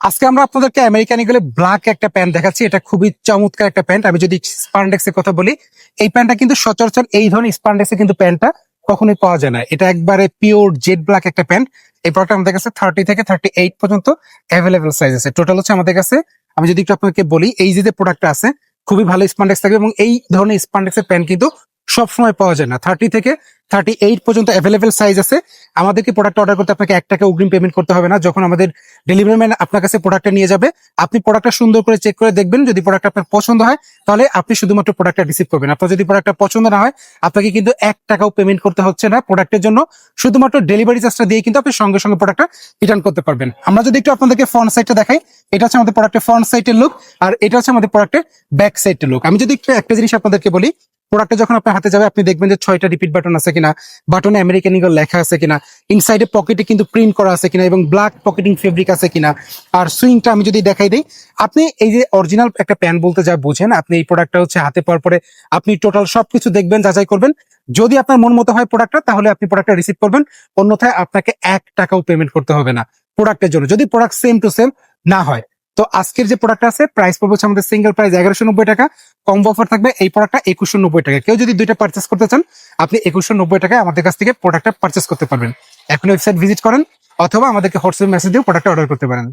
আজকে আমরা আপনাদেরকে আমেরিকান ইগলে ব্ল্যাক একটা প্যান্ট দেখাচ্ছি। এটা খুবই চমৎকার একটা প্যান্ট আমি যদি স্পান্ডেক্স এর কথা বলি, এই প্যান্টটা কিন্তু সচরাচর এই ধরনের স্পান্ডেক্স কিন্তু প্যান্টটা কখনোই পাওয়া যায় না। এটা একবারে পিওর জেড ব্ল্যাক একটা প্যান্ট এই প্রোডাক্ট আমাদের কাছে থার্টি থেকে থার্টি এইট পর্যন্ত অ্যাভেলেবল সাইজ আছে। টোটাল হচ্ছে আমাদের কাছে, আমি যদি একটু আপনাকে বলি, এই যে প্রোডাক্টটা আছে, খুবই ভালো স্পান্ডেক্স থাকবে এবং এই ধরনের স্পান্ডেক্সের প্যান্ট কিন্তু সব সময় পাওয়া যায় না। থার্টি থেকে থার্টি এইট পর্যন্ত অ্যাভেলেবেল সাইজ আছে। আমাদেরকে প্রোডাক্ট অর্ডার করতে আপনাকে এক টাকা অগ্রিম পেমেন্ট করতে হবে না। যখন আমাদের ডেলিভারি ম্যান আপনার কাছে প্রোডাক্টটা নিয়ে যাবে, আপনি প্রোডাক্টটা সুন্দর করে চেক করে দেখবেন। যদি প্রোডাক্ট আপনার পছন্দ হয়, তাহলে আপনি শুধুমাত্র প্রোডাক্টটা রিসিভ করবেন। আপনার যদি প্রোডাক্টটা পছন্দ না হয়, আপনাকে কিন্তু এক টাকাও পেমেন্ট করতে হচ্ছে না প্রোডাক্টের জন্য। শুধুমাত্র ডেলিভারি চার্জটা দিয়ে কিন্তু আপনি সঙ্গে সঙ্গে প্রোডাক্টটা রিটার্ন করতে পারবেন। আমরা যদি একটু আপনাদেরকে ফ্রন্ট সাইডটা দেখাই, এটা হচ্ছে আমাদের প্রোডাক্টের ফ্রন্ট সাইডের লুক আর এটা হচ্ছে আমাদের প্রোডাক্টের ব্যাক সাইডের লুক আমি যদি একটু একটা জিনিস আপনাদেরকে বলি প্রোডাক্টটা যখন আপনার হাতে যাবে, আপনি দেখবেন যে ছয়টা রিপিট বাটন আছে কিনা বাটনে আমেরিকান ইগল লেখা আছে কিনা ইনসাইডে পকেটে কিন্তু প্রিন্ট করা আছে কিনা এবং ব্ল্যাক পকেটিং ফেব্রিক আছে কিনা। আর সুইংটা আমি যদি দেখাই দিই, আপনি এই যে অরিজিনাল একটা প্যান্ট বলতে যা বুঝেন, আপনি এই প্রোডাক্টটা হচ্ছে হাতে পাওয়ার পরে আপনি টোটাল সবকিছু দেখবেন, যাচাই করবেন। যদি আপনার মন মতো হয় প্রোডাক্টটা তাহলে আপনি প্রোডাক্টটা রিসিভ করবেন। অন্যথায় আপনাকে এক টাকাও পেমেন্ট করতে হবে না প্রোডাক্টের জন্য। যদি প্রোডাক্ট সেম টু সেম না হয় তো আজকের যে প্রোডাক্ট আছে প্রাইস পড়বে হচ্ছে আমাদের সিঙ্গেল প্রাইস এগারোশো নব্বই টাকা। কম অফার থাকবে এই প্রোডাক্টটা একুশশো নব্বই টাকা। কেউ যদি দুইটা পার্চেস করতে চান, আপনি একুশশো নব্বই টাকায় আমাদের কাছ থেকে প্রোডাক্টটা পার্চেস করতে পারবেন। এখন ওয়েবসাইট ভিজিট করেন, অথবা আমাদেরকে হোয়াটসঅ্যাপ মেসেজ দিয়ে প্রোডাক্টটা অর্ডার করতে পারেন।